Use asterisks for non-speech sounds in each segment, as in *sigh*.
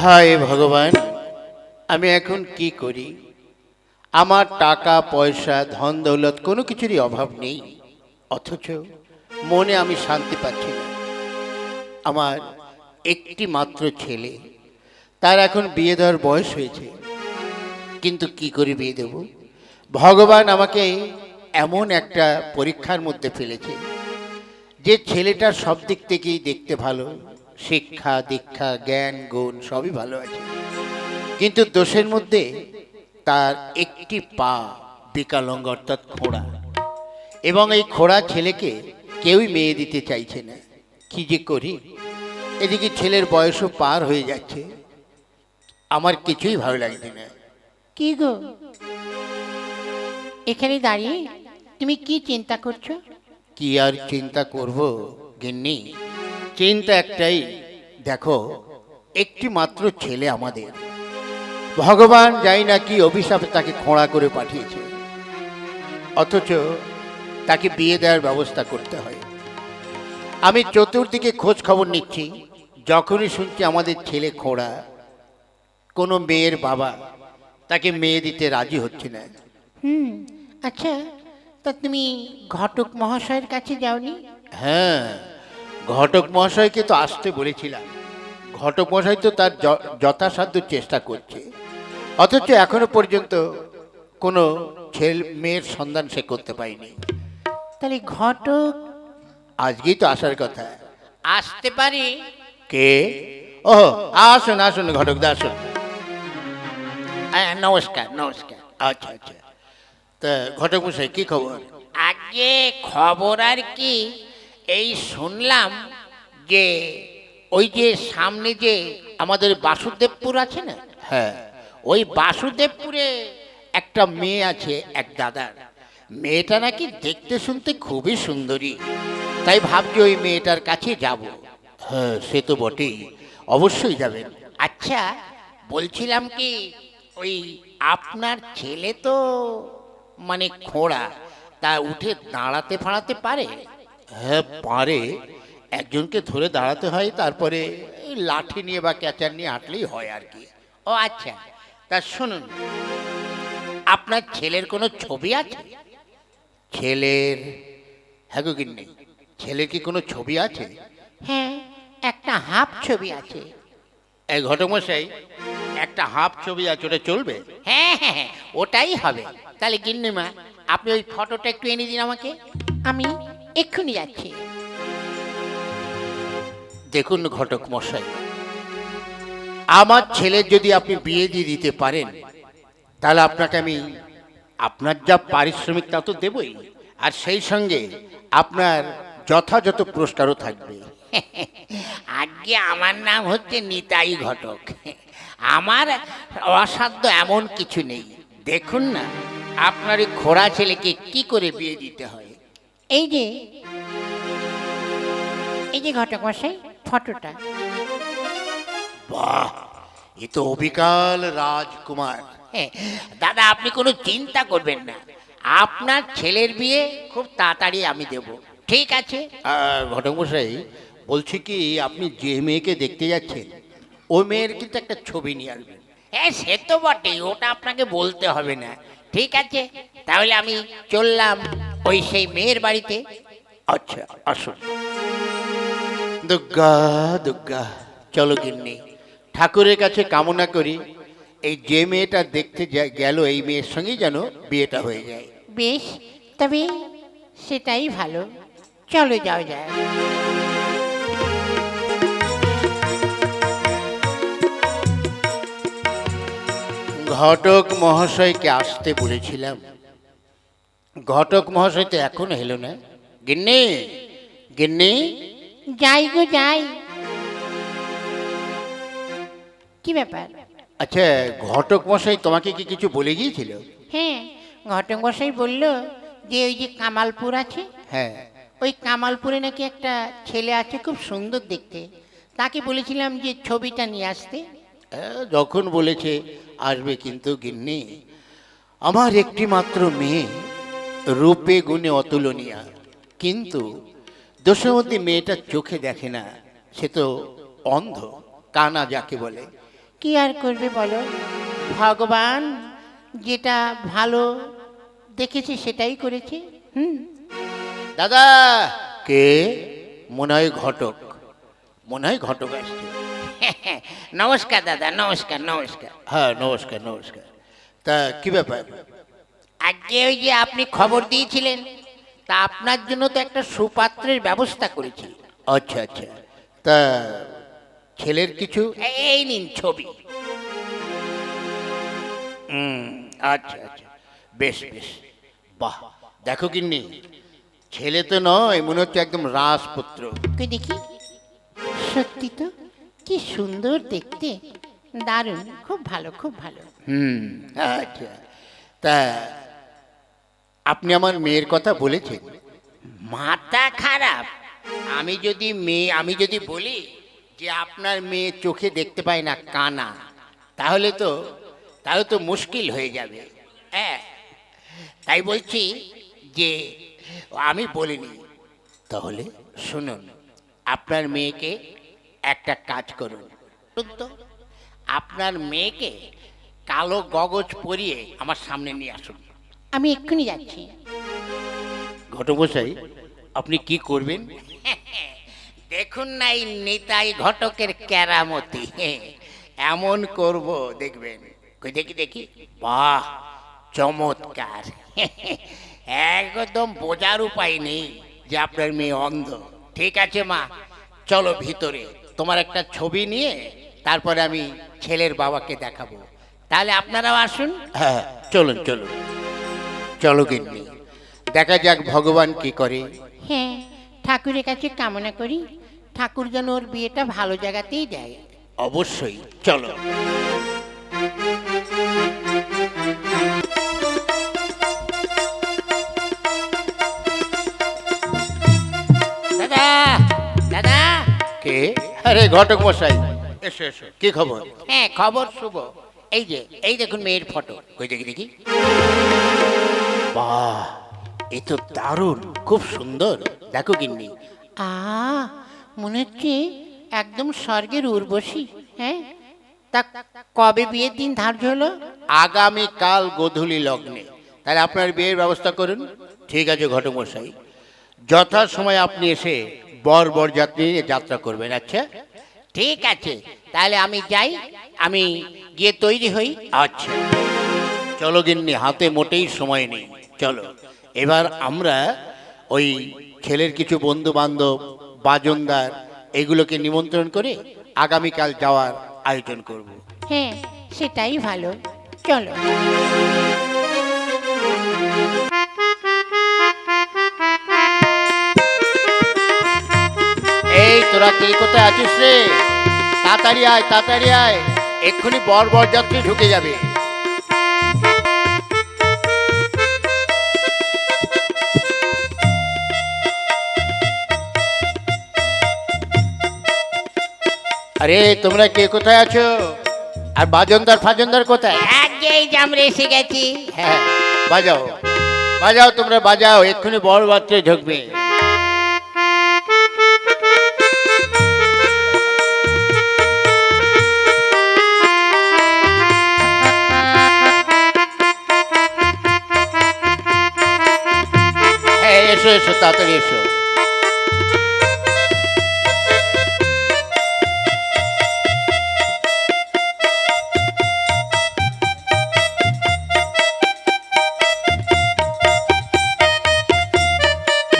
হায় ভগবান, আমি এখন কি করি? আমার টাকা, পয়সা, ধন, দৌলত কোনো কিছুরই অভাব নেই। অথচ মনে আমি শান্তি পাচ্ছি না। আমার একটি মাত্র ছেলে, তার এখন বিয়ে দেওয়ার বয়স হয়েছে। কিন্তু কি করে বিয়ে দেব? ভগবান আমাকে এমন একটা পরীক্ষার মধ্যে ফেলেছে যে ছেলেটা সব দিক থেকেই দেখতে ভালো শিক্ষা দীক্ষা জ্ঞান গুণ সবই ভালো আছে। কিন্তু দোষের মধ্যে তার একটি পা বিকালঙ্গ অর্থাৎ খোড়া। এবং এই খোড়া ছেলেকে কেউই মেয়ে দিতে চাইছে না। কি যে করি? এদিকে ছেলের বয়সও পার হয়ে যাচ্ছে। আমার কিছুই ভালো লাগছে না। কি গো? এখানে দাঁড়িয়ে তুমি কি চিন্তা করছ? কি আর চিন্তা করব গিন্নি? চিন্তা একটাই দেখো একটি মাত্র ছেলে আমাদের। ভগবান যাই না কি অভিশাপে তাকে খোঁড়া করে পাঠিয়েছে। অথচ তাকে বিয়ে দেওয়ার ব্যবস্থা করতে হয়। আমি চতুর্দিকে খোঁজ খবর নিচ্ছি যখনই শুনছি আমাদের ছেলে খোঁড়া কোনো মেয়ের বাবা তাকে মেয়ে দিতে রাজি হচ্ছে না। হুম আচ্ছা তা তুমি ঘটক মহাশয়ের কাছে যাওনি? হ্যাঁ ঘটক মহাশয়কে তো আসতে বলেছিলাম। ঘটক মহাশয় তো তার যথাসাধ্য চেষ্টা করছে। অথচ এখনও পর্যন্ত কোনো ছেলে মেয়ের সন্ধান সে করতে পারেনি। তাহলে ঘটক আজকেই তো আসার কথা। আসতে পারি? কে? ও আসুন আসুন ঘটক দা আসুন। নমস্কার নমস্কার। আচ্ছা আচ্ছা। তা ঘটক মশাই কি খবর? আগে খবর আর কি। এই শুনলাম যে ওই যে সামনে যে আমাদের বাসুদেবপুর আছে না? হ্যাঁ। ওই বাসুদেবপুরে একটা মেয়ে আছে এক দাদার। মেয়েটা নাকি দেখতে শুনতে খুবই সুন্দরী। তাই ভাবছি ওই মেয়েটার কাছে যাব। হ্যাঁ সে তো বটেই। অবশ্যই যাবেন। আচ্ছা বলছিলাম কি ওই আপনার ছেলে তো মানে খোঁড়া। তা উঠে দাঁড়াতে ফাঁড়াতে পারে? হ্যাঁ পারে। একজনকে ধরে দাঁড়াতে হয় তারপরে লাঠি নিয়ে বা ক্যাচার নিয়ে হাঁটলেই হয় আর কি। ও আচ্ছা। তা শুনুন আপনার ছেলের কোনো ছবি আছে? ছেলের? হ্যাঁ গিন্নি ছেলের কি কোনো ছবি আছে? হ্যাঁ একটা হাফ ছবি আছে। এই ঘটমশাই একটা হাফ ছবি আছে ওটা চলবে? হ্যাঁ হ্যাঁ হ্যাঁ, ওটাই হবে। তাহলে গিন্নিমা আপনি ওই ফটোটা একটু এনে দিন আমাকে। আমি এক্ষুনি যাচ্ছি। দেখুন ঘটক মশাই আমার ছেলের যদি আপনি বিয়ে দিয়ে দিতে পারেন তাহলে আপনাকে আমি আপনার যা পারিশ্রমিক তা তো দেবই আর সেই সঙ্গে আপনার যথাযথ পুরস্কারও থাকবে। আজকে আমার নাম হচ্ছে নিতাই ঘটক। আমার অসাধ্য এমন কিছু নেই। দেখুন না আপনার এই খোড়া ছেলেকে কি করে বিয়ে দিতে হয়? এই যে এই যে ঘটক মশাই ফটোটা। বাহ এ তো অবিকাল রাজকুমার। হ্যাঁ, দাদা আপনি কোনো চিন্তা করবেন না। আপনার ছেলের বিয়ে খুব তাড়াতাড়ি আমি দেব। ঠিক আছে? ঘটক মশাই বলছি কি আপনি যে মেয়েকে দেখতে যাচ্ছেন ওই মেয়ের কিন্তু একটা ছবি নিয়ে আসবেন। হ্যাঁ সে তো বটেই ওটা আপনাকে বলতে হবে না। ঠিক আছে? তাহলে আমি চললাম। ওই সেই মেয়ের বাড়িতে? আচ্ছা আসুন। দুর্গা দুর্গা চলো গিন্নি। ঠাকুরের কাছে কামনা করি এই যে মেয়েটা দেখতে গেল এই মেয়ের সঙ্গেই যেন বিয়েটা হয়ে যায়। বেশ তবে সেটাই ভালো। চলো যাও যায় ঘটক মহাশয়কে আসতে বলেছিলাম। ঘটক মহাশয় তো এখন এলো না। গিন্নি গিন্নি। যাই গো যাই। কি ব্যাপার? আচ্ছা ঘটক মশাই তোমাকে কি কিছু বলে গিয়েছিল? হ্যাঁ ঘটক মশাই বলল যে ওই যে কামালপুর আছে হ্যাঁ। ওই কামালপুরে নাকি একটা ছেলে আছে খুব সুন্দর দেখতে। তাকে বলেছিলাম যে ছবিটা নিয়ে আসতে। যখন বলেছে আসবে কিন্তু গিন্নি। আমার একটি মাত্র মেয়ে। রূপে গুণে অতুলনীয়া। কিন্তু মধ্যে মেয়েটা চোখে দেখে না সে তো অন্ধ কানা যাকে বলে। কি আর করবে বলো? ভগবান যেটা ভালো দেখেছি সেটাই করেছি হুম? দাদা! কে? মনে হয় ঘটক। মনে হয় ঘটক আসছে। *laughs* নমস্কার দাদা নমস্কার নমস্কার। হ্যাঁ নমস্কার নমস্কার। তা কি ব্যাপার? আজকে ওই যে আপনি খবর দিয়েছিলেন তা আপনার জন্য তো একটা সুপাত্রের ব্যবস্থা করেছি। আচ্ছা আচ্ছা। তা ছেলের কিছু? এই- নিন ছবি। হুম আচ্ছা আচ্ছা। বেশ বেশ। বাহ দেখো কিন্নি ছেলে তো নয় মনে হচ্ছে একদম রাজপুত্র। তুই দেখি? সত্যি তো? কি সুন্দর দেখতে। দারুণ খুব ভালো খুব ভালো। হুম আচ্ছা। তা আপনি আমার মেয়ের কথা বলেছেন। মাথা খারাপ। আমি যদি মেয়ে, আমি যদি বলি যে আপনার মেয়ে চোখে দেখতে পায় না, কানা, তাহলে তো তাহলে তো মুশকিল হয়ে যাবে। হ্যাঁ তাই বলছি যে, আমি বলিনি। তাহলে শুনুন, আপনার মেয়েকে একটা কাজ করুন। তো, আপনার মেয়েকে কালো গগজ পরিয়ে আমার সামনে নিয়ে আসুন। আমি এক্ষুনি যাচ্ছি। ঘটমশাই আপনি কি করবেন? দেখুন না এই নিতাই ঘটকের কেরামতি। এমন করব দেখবেন। কই দেখি দেখি। বাহ চমৎকার। একদম বোঝার উপায় নেই যে আপনার মেয়ে অন্ধ। ঠিক আছে মা। চলো ভিতরে। তোমার একটা ছবি নিয়ে তারপরে আমি ছেলের বাবাকে দেখাবো। তাহলে আপনারাও আসুন। হ্যাঁ। চলুন চলুন। চলো গিন্নি দেখা যাক ভগবান কি করে। হ্যাঁ ঠাকুরের কাছে কামনা করি। ঠাকুর যেন ওর বিয়েটা ভালো জায়গাতেই দেয়। অবশ্যই চলো। দাদা দাদা। কে? আরে ঘটক মশাই। এসো এসো। কি খবর? হ্যাঁ খবর শুভ। এই যে এই দেখুন মেয়ের ফটো। কই দেখি দেখি। বাহ এ তো দারুণ খুব সুন্দর। দেখো গিন্নি। আ মনে হচ্ছে একদম স্বর্গের উর্বশী হ্যাঁ? তা কবে বিয়ের দিন ধার্য হলো? আগামী কাল গোধূলি লগ্নে। তাহলে আপনার বিয়ের ব্যবস্থা করুন। ঠিক আছে ঘটক মশাই যথা সময় আপনি এসে বর বরযাত্রী নিয়ে যাত্রা করবেন আচ্ছা? ঠিক আছে তাহলে আমি যাই আমি গিয়ে তৈরি হই। আচ্ছা। চলো গিন্নি হাতে মোটেই সময় নেই। চলো। এবার আমরা ওই খেলের কিছু বন্ধু বান্ধব বাজনদার এগুলোকে নিমন্ত্রণ করে আগামীকাল যাওয়ার আয়োজন করব। হ্যাঁ সেটাই ভালো। চলো। এই তোরা কে কোথায় আছিস রে? তাড়াতাড়ি আয় তাড়াতাড়ি আয়। এক্ষুনি বর বরযাত্রী ঢুকে যাবে। আরে তোমরা কে কোথায় আছো? আর বাজনদার ফাজনদার কোথায়? এক যে এই যে আমরা এসে গেছি। হ্যাঁ বাজাও। বাজাও তোমরা বাজাও এক্ষুনি বড় বাচ্চা ঢুকবে। হ্যাঁ এসো এসো তাড়াতাড়ি এসো।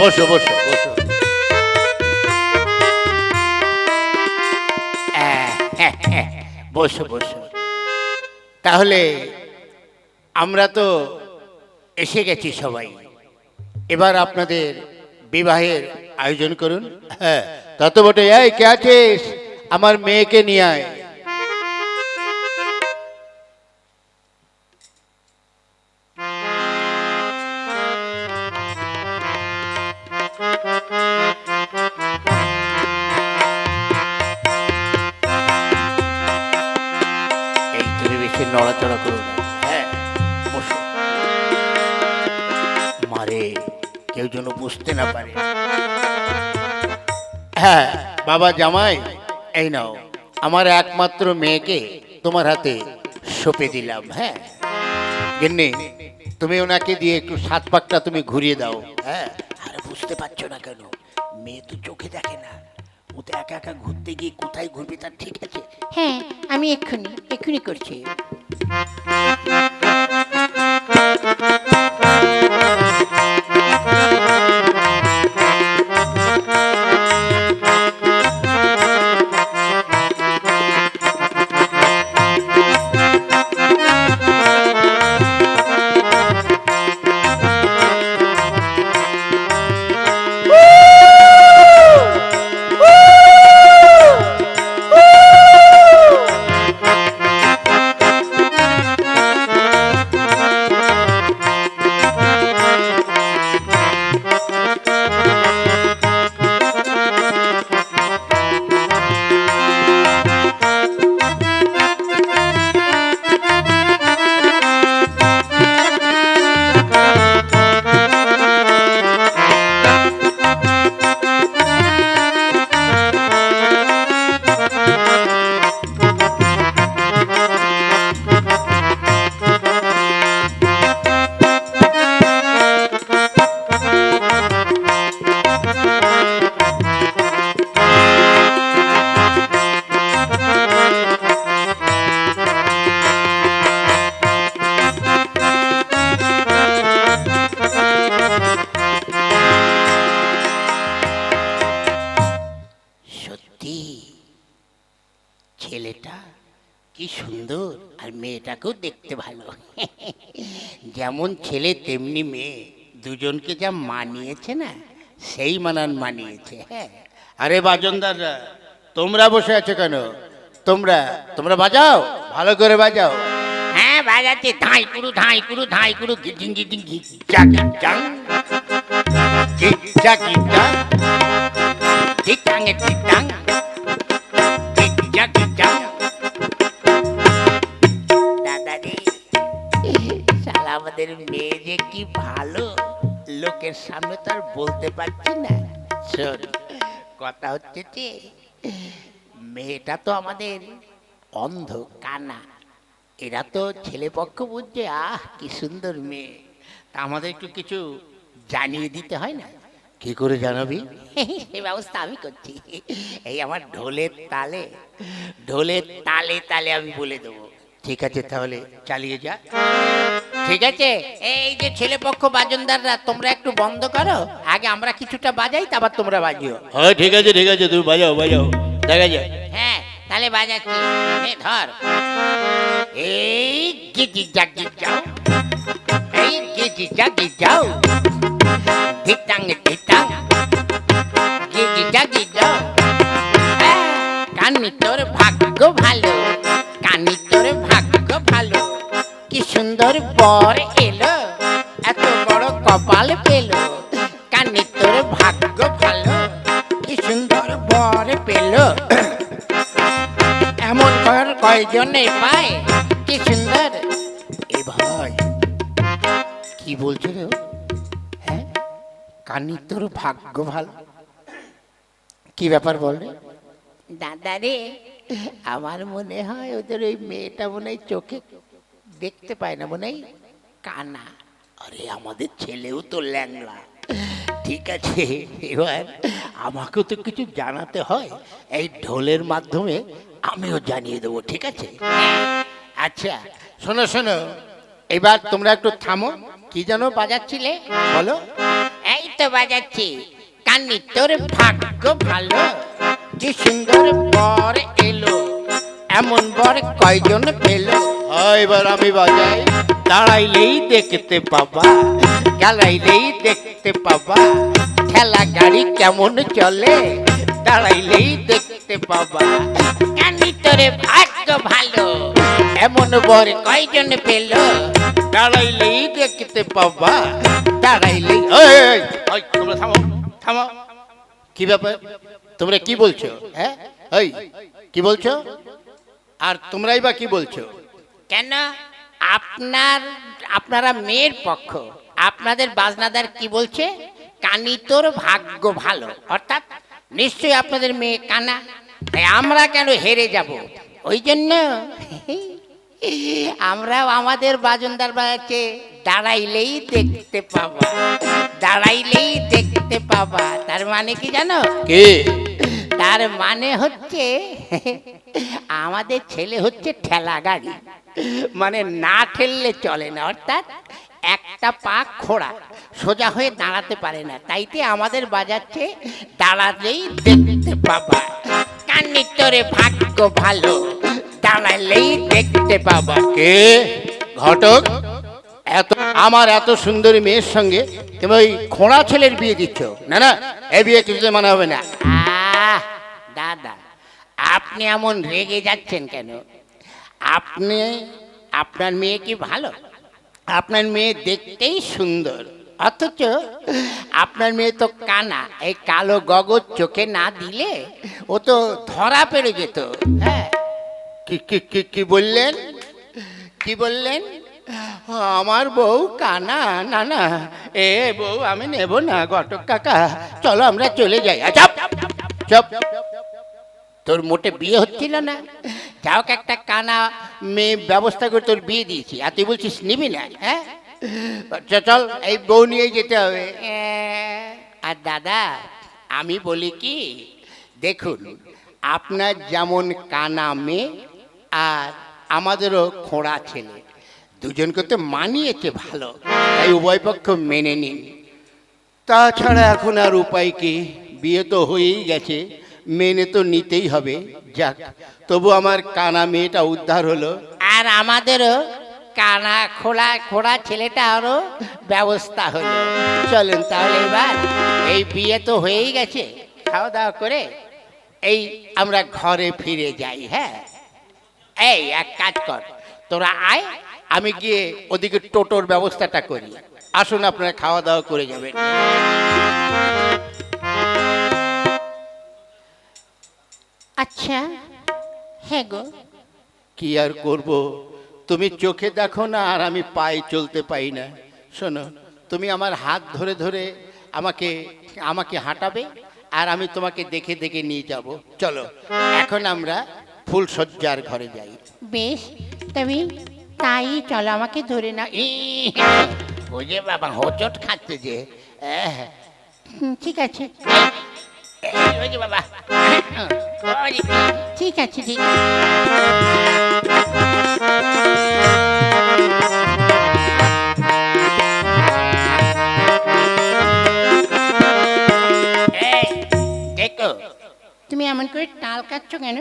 বসো বসো বসো। বসো বসো। তাহলে আমরা তো এসে গেছি সবাই। এবার আপনাদের বিবাহের আয়োজন করুন। হ্যাঁ। তত বটে এই কে আছিস? আমার মেয়েকে নিয়ে আয়। তুমি নড়াচড়া করো না। হ্যাঁ বসো। মারে কেউ যেন বুঝতে না পারে। হ্যাঁ বাবা জামাই এই নাও। আমার একমাত্র মেয়েকে তোমার হাতে সঁপে দিলাম হ্যাঁ। গিন্নি তুমি ওনাকে দিয়ে একটু সাত পাকটা তুমি ঘুরিয়ে দাও হ্যাঁ। আরে বুঝতে পারছ না কেন? মেয়ে তো চোখে দেখে না। ও তো একা একা ঘুরতে গিয়ে কোথায় ঘুরবে তার ঠিক আছে? হ্যাঁ আমি এক্ষুনি এক্ষুনি করছি। ছেলেটা কি সুন্দর আর মেয়েটাকেও দেখতে ভালো যেমন ছেলে তেমনি মেয়ে দুজনকে যা মানিয়েছে না সেই মানান মানিয়েছে হ্যাঁ আরে বাজনদাররা তোমরা বসে আছো কেন তোমরা তোমরা বাজাও ভালো করে বাজাও হ্যাঁ বাজাচ্ছে ধাই কুরু ধাই কুরু ধাই কুরু গিটিং গিটিং গিজা গিজাং গিজা গিজা গিটাং গিটাং গিজা আমাদের মেয়ে যে কি ভালো লোকের সামনে তো আর বলতে পারছি না। শোন কথা হচ্ছে যে মেয়েটা তো আমাদের অন্ধ কানা এরা তো ছেলে পক্ষ বুঝছে আহ কি সুন্দর মেয়ে। তা আমাদের একটু কিছু জানিয়ে দিতে হয় না? কি করে জানাবি? *laughs* এই ব্যবস্থা আমি করছি। এই আমার ঢোলের তালে ঢোলের তালে তালে আমি বলে দেবো। ঠিক আছে তাহলে চালিয়ে যা। ঠিক আছে? এই যে ছেলে পক্ষ বাজনদাররা তোমরা একটু বন্ধ করো। আগে আমরা কিছুটা বাজাই তারপর তোমরা বাজিও। হ্যাঁ ঠিক আছে ঠিক আছে তুমি বাজাও বাজাও। দেখা যায় হ্যাঁ তাহলে বাজাচ্ছি। ধর। এই গিজি জাগি যাও। এই গিজি জাগি যাও। ধিটাং ধিটাং। কয়জনে পায়। কি সুন্দর। এ ভাই কি বলছো রে ও? হ্যাঁ? কানি তোর ভাগ্য ভালো? কি ব্যাপার বল রে? দাদা রে আমার মনে হয় ওদের ওই মেয়েটা মনে হয় চোখে দেখতে পায় না মনে হয় কানা। আরে আমাদের ছেলেও তো ল্যাংলা ঠিক আছে এবার আমাকেও তো কিছু জানাতে হয়। এই ঢোলের মাধ্যমে আমিও জানিয়ে দেবো ঠিক আছে? আচ্ছা শোনো শোনো। এবার তোমরা একটু থামো। কি জানো বাজাচ্ছিলে? বলো। এই তো বাজাচ্ছি। কান্নি তোর ভাগ্য ভালো। কি সুন্দর বর এলো এমন বর কয়জন পেল? হ্যাঁ, এবার আমি বাজাই। দাঁড়াইলেই দেখতে পাবা গেলাইলেই দেখতে পাবা। ঠেলা গাড়ি কেমন চলে দাঁড়াইলেই দেখতে পাবা কান্নি তোরে ভাগ্য ভালো। এমন বর কয়জন পেল? দাঁড়াইলেই দেখতে পাবা। দাঁড়াইলেই এই, তোমরা থামো থামো। কি ব্যাপার? তোমরা কি বলছো? হ্যাঁ? ওই কি বলছো? আর তোমরাই বা কি বলছো? কেন? আপনার আপনারা মেয়ের পক্ষ। আপনাদের বাজনাদার কি বলছে? কানি তোর ভাগ্য ভালো। অর্থাৎ নিশ্চয়ই আপনাদের মেয়ে কানা। তাই আমরা কেন হেরে যাব? ওই জন্য আমরাও আমাদের বাজনদার বাজাচ্ছে দাঁড়াইলেই দেখতে পাবা। দাঁড়াইলেই দেখতে পাবা। তার মানে কি জানো? কে? তার মানে হচ্ছে আমাদের ছেলে হচ্ছে ঠেলা গাড়ি। মানে না ঠেললে চলে না অর্থাৎ একটা পা খোড়া সোজা হয়ে দাঁড়াতে পারে না। তাইতে আমাদের বাজাচ্ছে দাঁড়ালেই দেখতে পাবা। কান্নি তোরে ভাগ্য ভালো। দাঁড়ালেই দেখতে পাবা। কে? ঘটক? এত আমার এত সুন্দরী মেয়ের সঙ্গে তুমি ওই খোঁড়া ছেলের বিয়ে দিচ্ছ। না না এ বিয়ে কিছুতে মানা হবে না। আহ দাদা আপনি এমন রেগে যাচ্ছেন কেন? আপনি আপনার মেয়ে কি ভালো? আপনার মেয়ে দেখতেই সুন্দর। অথচ আপনার মেয়ে তো কানা এই কালো গগর চোখে না দিলে ও তো ধরা পেরে যেত। হ্যাঁ। কি কি কি কি বললেন? কি বললেন? আমার বউ কানা না না এ বউ আমি নেব না ঘটক কাকা চলো আমরা চলে যাই। চাপ চাপ তোর মোটে বিয়ে হচ্ছিল না? যাও একটা কানা মেয়ে ব্যবস্থা করে তোর বিয়ে দিয়েছি আর তুই বলছিস নিবি না হ্যাঁ? চল এই বউ নিয়ে যেতে হবে। আর দাদা আমি বলি কি দেখুন আপনার যেমন কানা মেয়ে আর আমাদেরও খোঁড়া ছেলে দুজনকে তো মানিয়েছে ভালো তাই উভয় পক্ষ মেনে নিন। তাছাড়া এখন আর উপায় কি? বিয়ে তো হয়েই গেছে মেনে তো নিতেই হবে। যাক তবু আমার কানা মেয়েটা উদ্ধার হলো। আর আমাদেরও কানা খোলা খোড়া ছেলেটা আরও ব্যবস্থা হলো। চলুন তাহলে এবার এই বিয়ে তো হয়েই গেছে। খাওয়া দাওয়া করে এই আমরা ঘরে ফিরে যাই হ্যাঁ? এই এক কাজ কর তোরা আয় আমি গিয়ে ওদিকে টোটোর ব্যবস্থাটা করি। আসুন আপনারা খাওয়া দাওয়া করে যাবেন। আচ্ছা হ্যাঁ গো। কি আর করব? তুমি চোখে দেখো না আর আমি পায়ে চলতে পাই না। শোনো তুমি আমার হাত ধরে ধরে আমাকে আমাকে হাঁটাবে আর আমি তোমাকে দেখে দেখে নিয়ে যাব। চলো এখন আমরা ফুলসজ্জার ঘরে যাই। বেশ তুমি তাই চলো আমাকে ধরে না ওই যে বাবা হোচট খাচ্ছে যে। ঠিক আছে। ওই যে বাবা। ঠিক আছে ঠিক আছে। তুমি এমন করে টাল কাটছো কেন?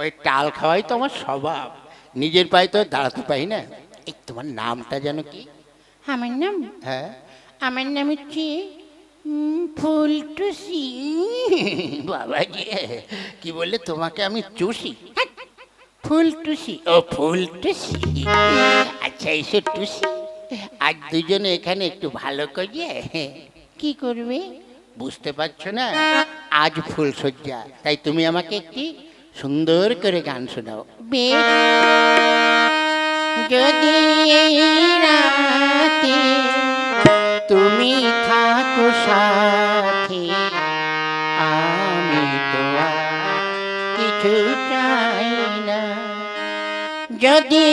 ওই টাল খাওয়াই তো আমার স্বভাব। নিজের পায়ে তো দাঁড়াতে পাই না। এই তোমার নামটা যেন কি? আমার নাম? হ্যাঁ। আমার নাম হচ্ছে উম, ফুলটুসি। বাবা কি বললে তোমাকে আমি চুষি? ফুলটুসি। ও ফুল টুসি আচ্ছা এসো টুসি। আজ দুজনে এখানে একটু ভালো করিয়ে। কি করবে? বুঝতে পারছ না? আজ ফুলসজ্জা তাই তুমি আমাকে একটি সুন্দর করে গান শোনাও। যদি তুমি থাকো সাথে, আমি তো কিছু চাই না। যদি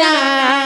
রাতে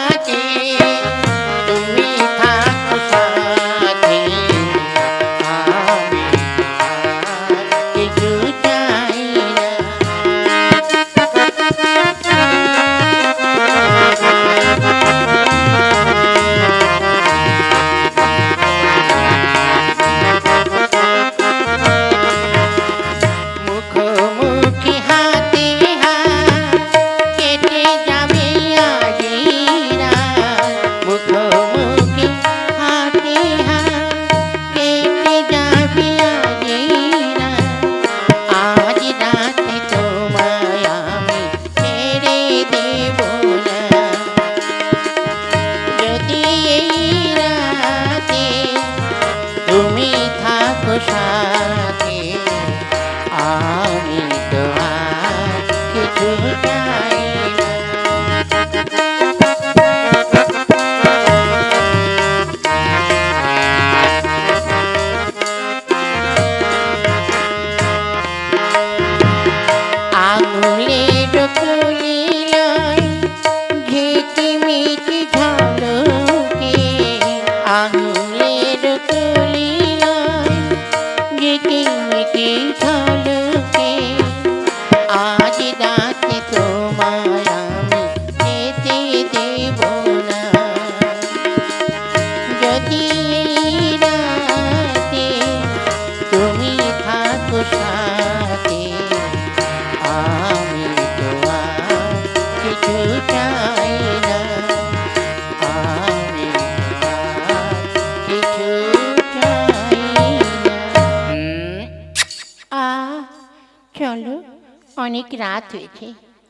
রাত হয়েছে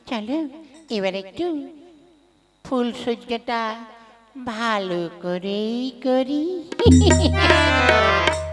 চলো এবার একটু ফুল সজ্জাটা ভালো করেই করি। *laughs*